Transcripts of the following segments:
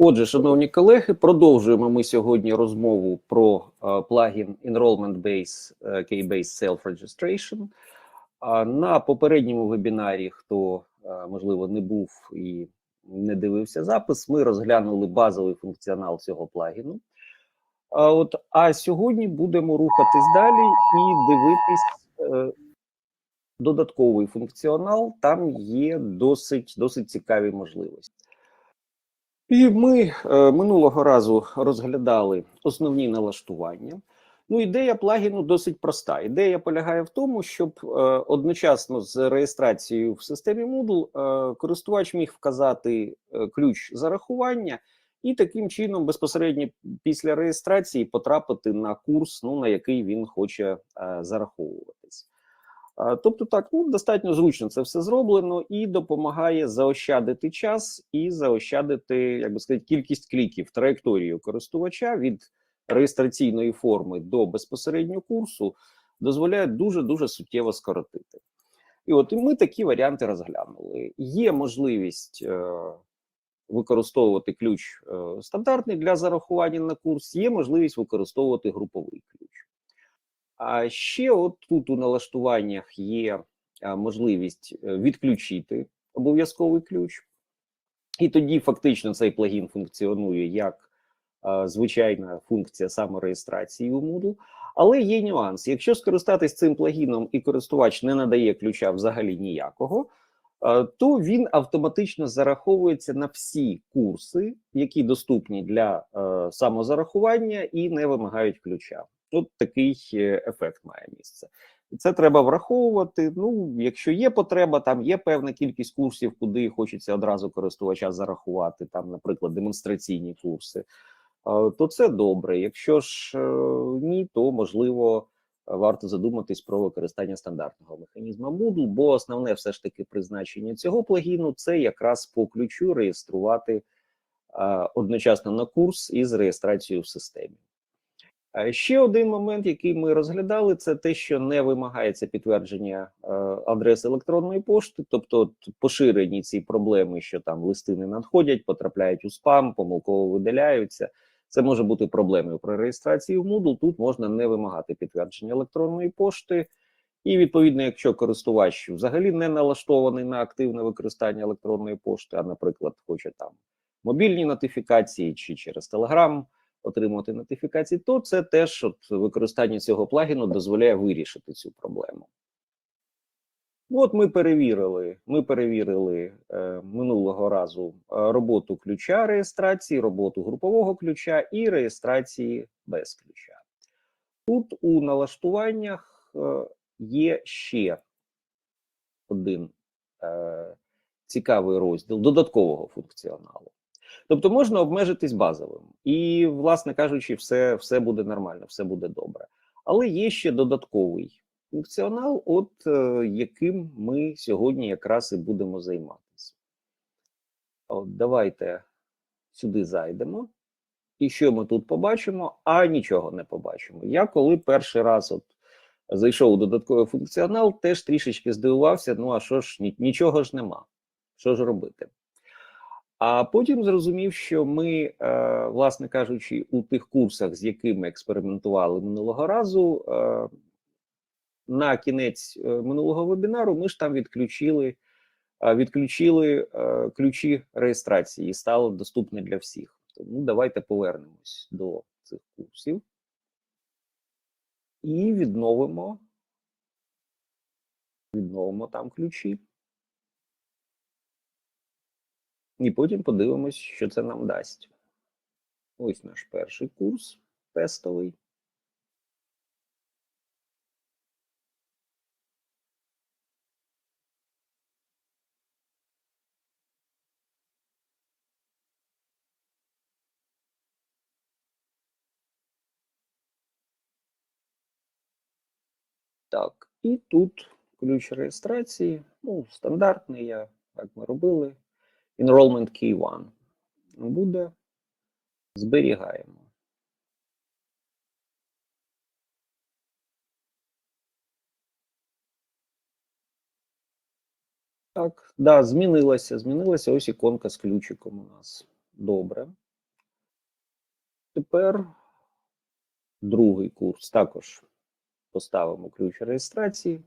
Отже, шановні колеги, продовжуємо ми сьогодні розмову про е, плагін Enrollment Base е, Key-Based Self-Registration. На попередньому вебінарі, хто е, можливо не був і не дивився запис, ми розглянули базовий функціонал цього плагіну. А от а сьогодні будемо рухатись далі і дивитись додатковий функціонал. Там є досить, досить цікаві можливості. І ми е, минулого разу розглядали основні налаштування. Ну, ідея плагіну досить проста. Ідея полягає в тому, щоб е, одночасно з реєстрацією в системі Moodle е, користувач міг вказати ключ зарахування і таким чином безпосередньо після реєстрації потрапити на курс, ну на який він хоче зараховуватись. А, Тобто, так ну достатньо зручно це все зроблено і допомагає заощадити час і заощадити, як би сказати, кількість кліків, траєкторію користувача від реєстраційної форми до безпосередньо курсу дозволяє дуже дуже суттєво скоротити. І от і ми такі варіанти розглянули. Є можливість е, використовувати ключ е, стандартний для зарахування на курс, є можливість використовувати груповий ключ. А ще от тут у налаштуваннях є можливість е, відключити обов'язковий ключ, і тоді фактично цей плагін функціонує як звичайна функція самореєстрації у Moodle. Але є нюанс: якщо скористатись цим плагіном і користувач не надає ключа взагалі ніякого, то він автоматично зараховується на всі курси, які доступні для самозарахування і не вимагають ключа. От такий ефект має місце. Це треба враховувати. Ну, якщо є потреба, там є певна кількість курсів, куди хочеться одразу користувача зарахувати, там, наприклад, демонстраційні курси, то це добре. Якщо ж е, ні, то можливо варто задуматись про використання стандартного механізму Moodle, бо основне все ж таки призначення цього плагіну це якраз по ключу реєструвати одночасно на курс із реєстрацією в системі. Ще один момент, який ми розглядали, це те, що не вимагається підтвердження е, адреси електронної пошти, тобто поширені ці проблеми, що там листи не надходять, потрапляють у спам, помилково видаляються. Це може бути проблемою при реєстрації в Moodle. Тут можна не вимагати підтвердження електронної пошти, і відповідно, якщо користувач взагалі не налаштований на активне використання електронної пошти, а, наприклад, хоче там мобільні нотифікації чи через Telegram – отримувати нотифікації, то це теж от використання цього плагіну дозволяє вирішити цю проблему. От ми перевірили. Ми перевірили е, минулого разу е, роботу ключа реєстрації, роботу групового ключа і реєстрації без ключа. Тут у налаштуваннях е, є ще один е, цікавий розділ додаткового функціоналу. Тобто можна обмежитись базовим, і, власне кажучи, все все буде нормально, все буде добре. Але є ще додатковий функціонал, от е, яким ми сьогодні якраз і будемо займатися. От Давайте сюди зайдемо. І що ми тут побачимо? А нічого не побачимо. Я коли перший раз от зайшов у додатковий функціонал, теж трішечки здивувався: ну а що ж, нічого ж нема. Що ж робити? А потім зрозумів, що ми, е, власне кажучи, у тих курсах, з якими експериментували минулого разу, е, на кінець е, минулого вебінару ми ж там відключили відключили ключі реєстрації і стало доступне для всіх. Тому давайте повернемось до цих курсів і відновимо, відновимо там ключі. І потім подивимось, що це нам дасть. Ось наш перший курс тестовий. Так, і тут ключ реєстрації. Ну, стандартний, я, як ми робили. Enrollment Key 1 буде. Зберігаємо. Так, да, змінилася. Змінилася ось іконка з ключиком у нас. Добре. Тепер другий курс також поставимо ключ реєстрації.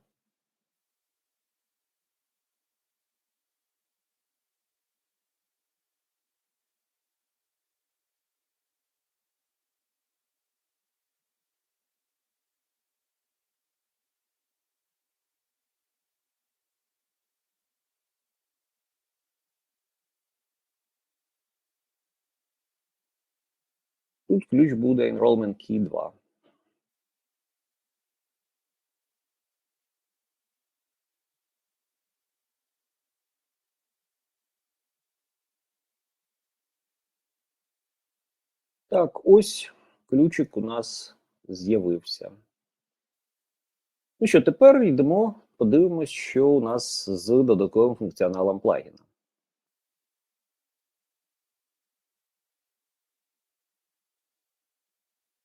Тут ключ буде Enrollment Key 2. Так, ось ключик у нас з'явився. Ну що, тепер йдемо, подивимось, що у нас з додатковим функціоналом плагіна.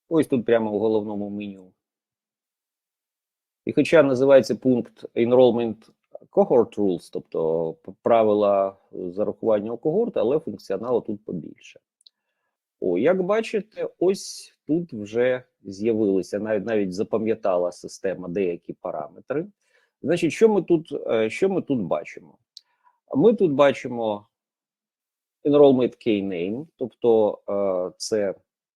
Ось тут прямо в головному меню. І хоча називається пункт Enrollment Cohort Rules, тобто правила зарахування у когорт, але функціоналу тут побільше. О, як бачите, ось тут вже з'явилися, навіть навіть запам'ятала система деякі параметри. Значить, що ми тут, е, що ми тут бачимо? Ми тут бачимо enrollment key name, тобто е, це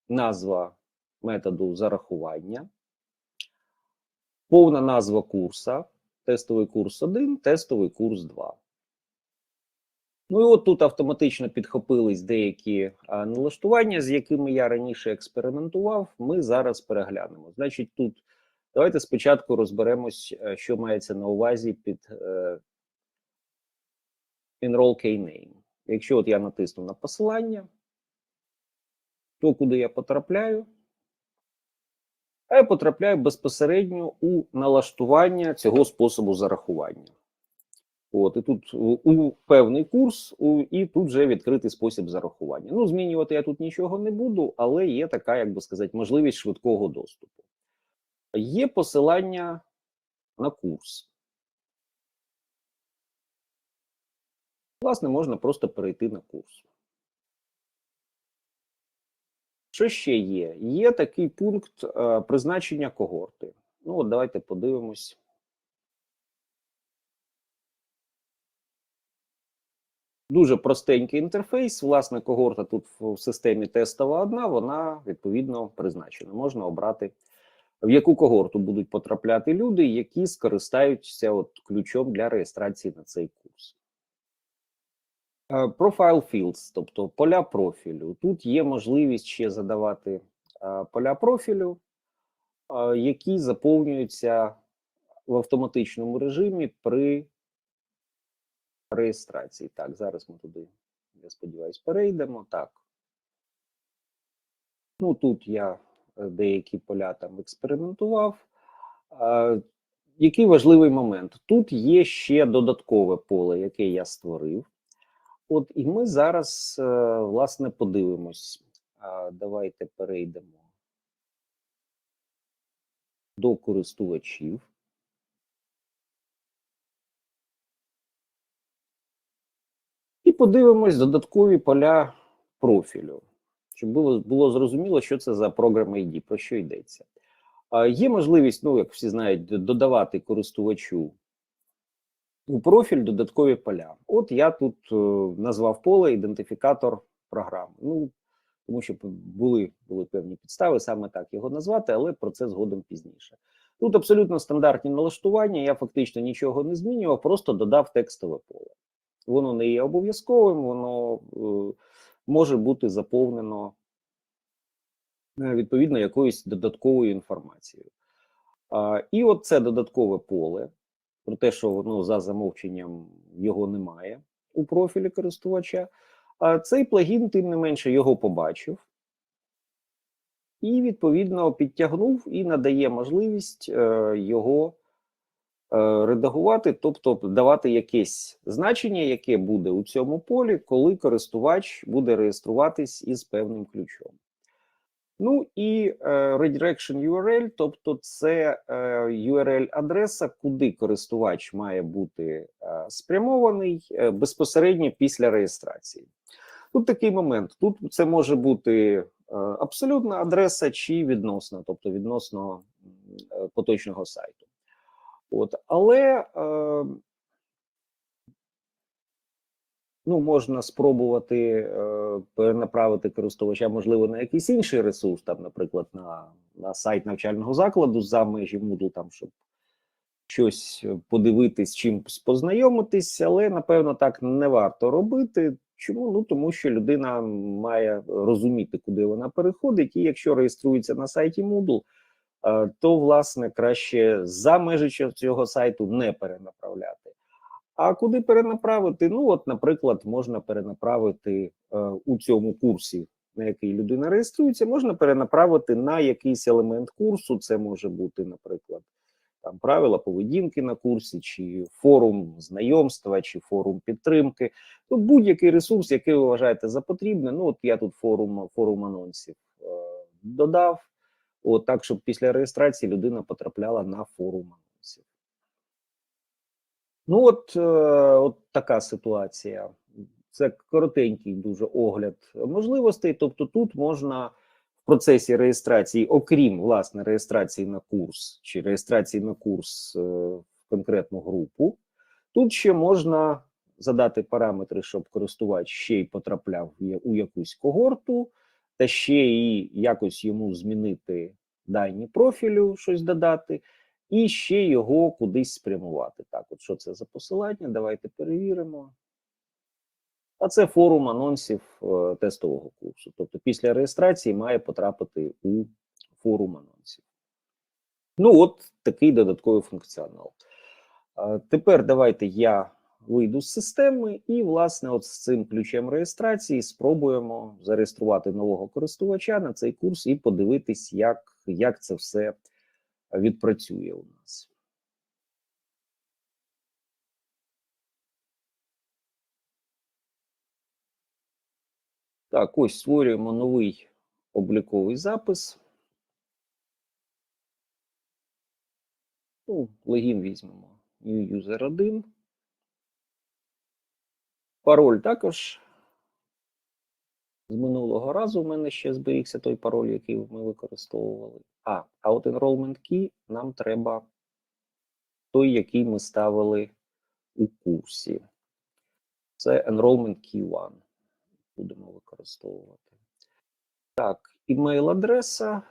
назва методу зарахування, повна назва курса, тестовий курс 1, тестовий курс 2. Ну і от тут автоматично підхопились деякі а, налаштування, з якими я раніше експериментував. Ми зараз переглянемо. Значить, тут давайте спочатку розберемось, е, що мається на увазі під е, Enroll K-Name. Якщо от я натисну на посилання, то куди я потрапляю? А я потрапляю безпосередньо у налаштування цього способу зарахування. От, і тут у певний курс, у, і тут вже відкритий спосіб зарахування. Ну, змінювати я тут нічого не буду, але є така, як би сказати, можливість швидкого доступу. Є посилання на курс. Власне, можна просто перейти на курс. Що ще є? Є такий пункт е, призначення когорти. Ну, от давайте подивимось. Дуже простенький інтерфейс. Власне, когорта тут в системі тестова одна, вона відповідно призначена. Можна обрати, в яку когорту будуть потрапляти люди, які скористаються от ключом для реєстрації на цей курс. Е, Profile Fields, тобто поля профілю. Тут є можливість ще задавати е, поля профілю, е, які заповнюються в автоматичному режимі при реєстрації. Так, зараз ми туди, я сподіваюся, перейдемо. Так. Ну, тут я деякі поля там експериментував. Який важливий момент? Тут є ще додаткове поле, яке я створив. От і ми зараз, е, власне, подивимось. Давайте перейдемо до користувачів. І подивимось додаткові поля профілю, щоб було було зрозуміло, що це за програма ID, про що йдеться. Є можливість, ну, як всі знають, додавати користувачу у профіль додаткові поля. От я тут е, назвав поле ідентифікатор програми. Ну, тому що були були певні підстави саме так його назвати, але про це згодом пізніше. Тут абсолютно стандартні налаштування, я фактично нічого не змінював, просто додав текстове поле. Воно не є обов'язковим, воно е, може бути заповнено е, відповідно якоюсь додатковою інформацією. А, І от це додаткове поле про те, що ну, за замовченням його немає у профілі користувача. А цей плагін, тим не менше, його побачив і, відповідно, підтягнув і надає можливість е, його е, редагувати, тобто давати якесь значення, яке буде у цьому полі, коли користувач буде реєструватись із певним ключом. Ну і е, redirection URL, тобто це е, URL-адреса, куди користувач має бути е, спрямований безпосередньо після реєстрації. Тут такий момент. Тут це може бути абсолютна адреса чи відносна, тобто відносно поточного сайту. От, але е, ну, можна спробувати е, перенаправити користувача, можливо, на якийсь інший ресурс, там, наприклад, на, на сайт навчального закладу за межі Moodle, там, щоб щось е, подивитись, чимось познайомитись, але напевно так не варто робити. Чому? Ну тому що людина має розуміти, куди вона переходить, і якщо реєструється на сайті Moodle, е, то власне краще за межі цього- цього сайту не перенаправляти. А куди перенаправити? Ну, от, наприклад, можна перенаправити е, у цьому курсі, на який людина реєструється, можна перенаправити на якийсь елемент курсу. Це може бути, наприклад, там правила поведінки на курсі, чи форум знайомства, чи форум підтримки. Ну, будь-який ресурс, який ви вважаєте за потрібне. Ну, от я тут форум, форум анонсів е, додав, от так, щоб після реєстрації людина потрапляла на форум анонсів. Ну, от, е, от така ситуація. Це коротенький дуже огляд можливостей. Тобто, тут можна в процесі реєстрації, окрім власне реєстрації на курс чи реєстрації на курс е, в конкретну групу, тут ще можна задати параметри, щоб користувач ще й потрапляв у якусь когорту, та ще і якось йому змінити дані профілю, щось додати і ще його кудись спрямувати. Так, от що це за посилання? Давайте перевіримо. А це форум анонсів е, тестового курсу. Тобто після реєстрації має потрапити у форум анонсів. Ну, от такий додатковий функціонал. Е, тепер давайте я вийду з системи, і, власне, от з цим ключем реєстрації спробуємо зареєструвати нового користувача на цей курс і подивитись, як, як це все відпрацює у нас. Так, ось створюємо новий обліковий запис. Ну, логін візьмемо. New user 1. Пароль також. З минулого разу в мене ще зберігся той пароль, який ми використовували. А, а от enrollment key нам треба той, який ми ставили у курсі. Це enrollment key 1. Будемо використовувати. Так, імейл-адреса.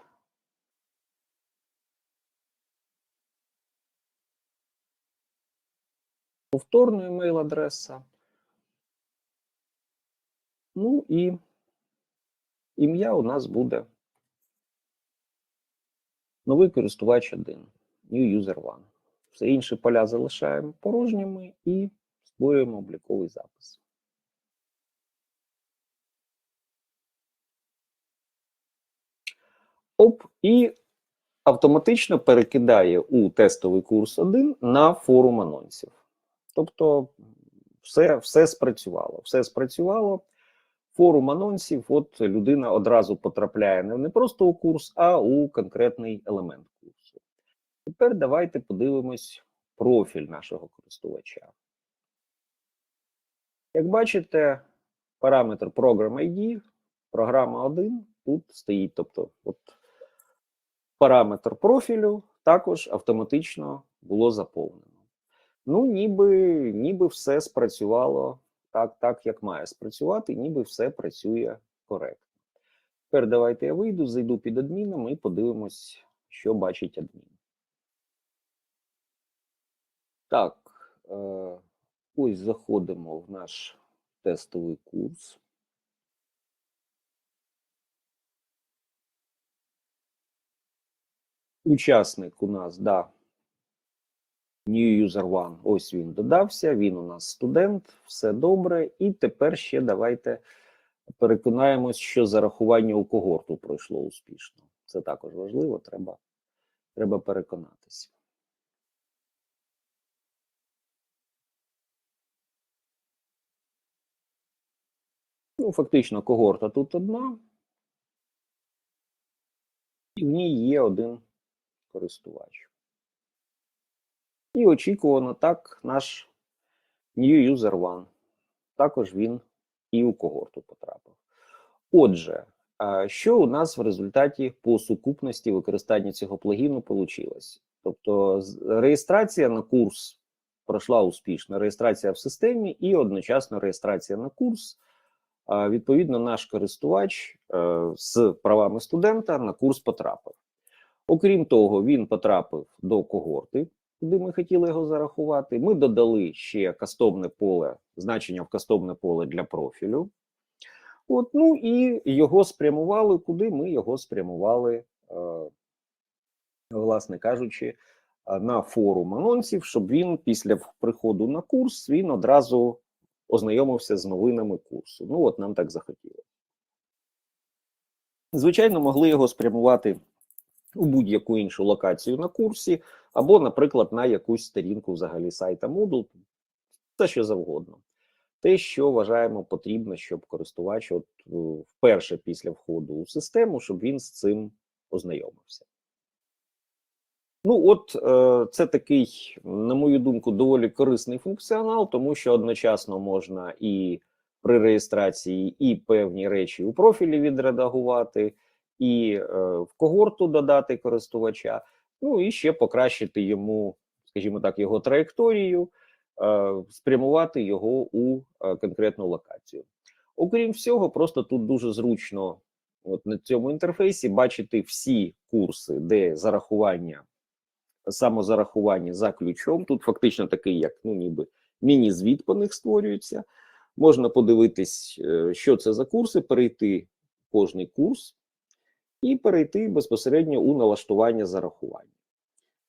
Повторна імейл-адреса. Ну і ім'я у нас буде новий користувач 1, New User 1. Все інші поля залишаємо порожніми і створюємо обліковий запис. Оп, і автоматично перекидає у тестовий курс 1 на форум анонсів. Тобто, все, все спрацювало. Все спрацювало. Форум анонсів, от людина одразу потрапляє не, не просто у курс, а у конкретний елемент курсу. Тепер давайте подивимось профіль нашого користувача. Як бачите, параметр Program ID, програма 1 тут стоїть. Тобто, от параметр профілю також автоматично було заповнено. Ну, ніби, ніби все спрацювало так, так, як має спрацювати, ніби все працює коректно. Тепер давайте я вийду, зайду під адміном і подивимось, що бачить адмін. Так, е, ось заходимо в наш тестовий курс. Учасник у нас, да, New User One. Ось він додався, він у нас студент, все добре. І тепер ще давайте переконаємось, що зарахування у когорту пройшло успішно. Це також важливо, треба, треба переконатися. Ну, фактично, когорта тут одна. І в ній є один користувач. І очікувано так наш New User One. Також він і у когорту потрапив. Отже, що у нас в результаті по сукупності використання цього плагіну вийшло? Тобто, реєстрація на курс пройшла успішно, реєстрація в системі і одночасно реєстрація на курс. Відповідно, наш користувач е, з правами студента на курс потрапив. Окрім того, він потрапив до когорти, куди ми хотіли його зарахувати. Ми додали ще кастомне поле, значення в кастомне поле для профілю. От, ну і його спрямували, куди ми його спрямували, е, власне кажучи, е, на форум анонсів, щоб він після приходу на курс він одразу ознайомився з новинами курсу. Ну, от нам так захотілося. Звичайно, могли його спрямувати у будь-яку іншу локацію на курсі, або, наприклад, на якусь сторінку взагалі сайта Moodle, все що завгодно. Те, що вважаємо потрібно, щоб користувач, от е, вперше після входу у систему, щоб він з цим ознайомився. Ну, от е, це такий, на мою думку, доволі корисний функціонал, тому що одночасно можна і при реєстрації і певні речі у профілі відредагувати, і е, в когорту додати користувача, ну і ще покращити йому, скажімо так, його траєкторію, е, спрямувати його у е, конкретну локацію. Окрім всього, просто тут дуже зручно от на цьому інтерфейсі бачити всі курси, де зарахування, самозарахування за ключом. Тут фактично такий, як ну, ніби міні-звіт по них створюється. Можна подивитись, що це за курси, перейти кожний курс і перейти безпосередньо у налаштування зарахування.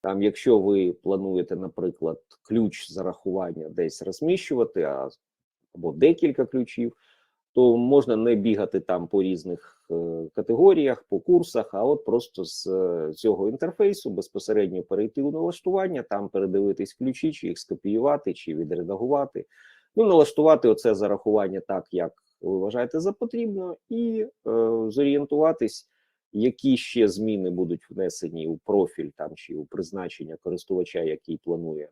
Там, якщо ви плануєте, наприклад, ключ зарахування десь розміщувати, а, або декілька ключів, то можна не бігати там по різних е, категоріях, по курсах, а от просто з е, цього інтерфейсу безпосередньо перейти у налаштування, там передивитись ключі, чи їх скопіювати, чи відредагувати. Ну, налаштувати оце зарахування так, як ви вважаєте за потрібно, і е, зорієнтуватись, які ще зміни будуть внесені у профіль там чи у призначення користувача, який планує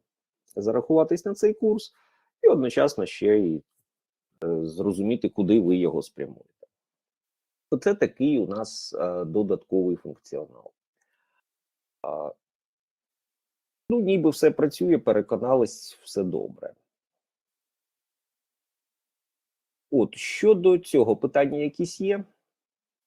зарахуватись на цей курс, і одночасно ще й е, зрозуміти, куди ви його спрямуєте. Оце такий у нас е, додатковий функціонал. Ну, ніби все працює, переконались, все добре. От щодо цього питання якісь є?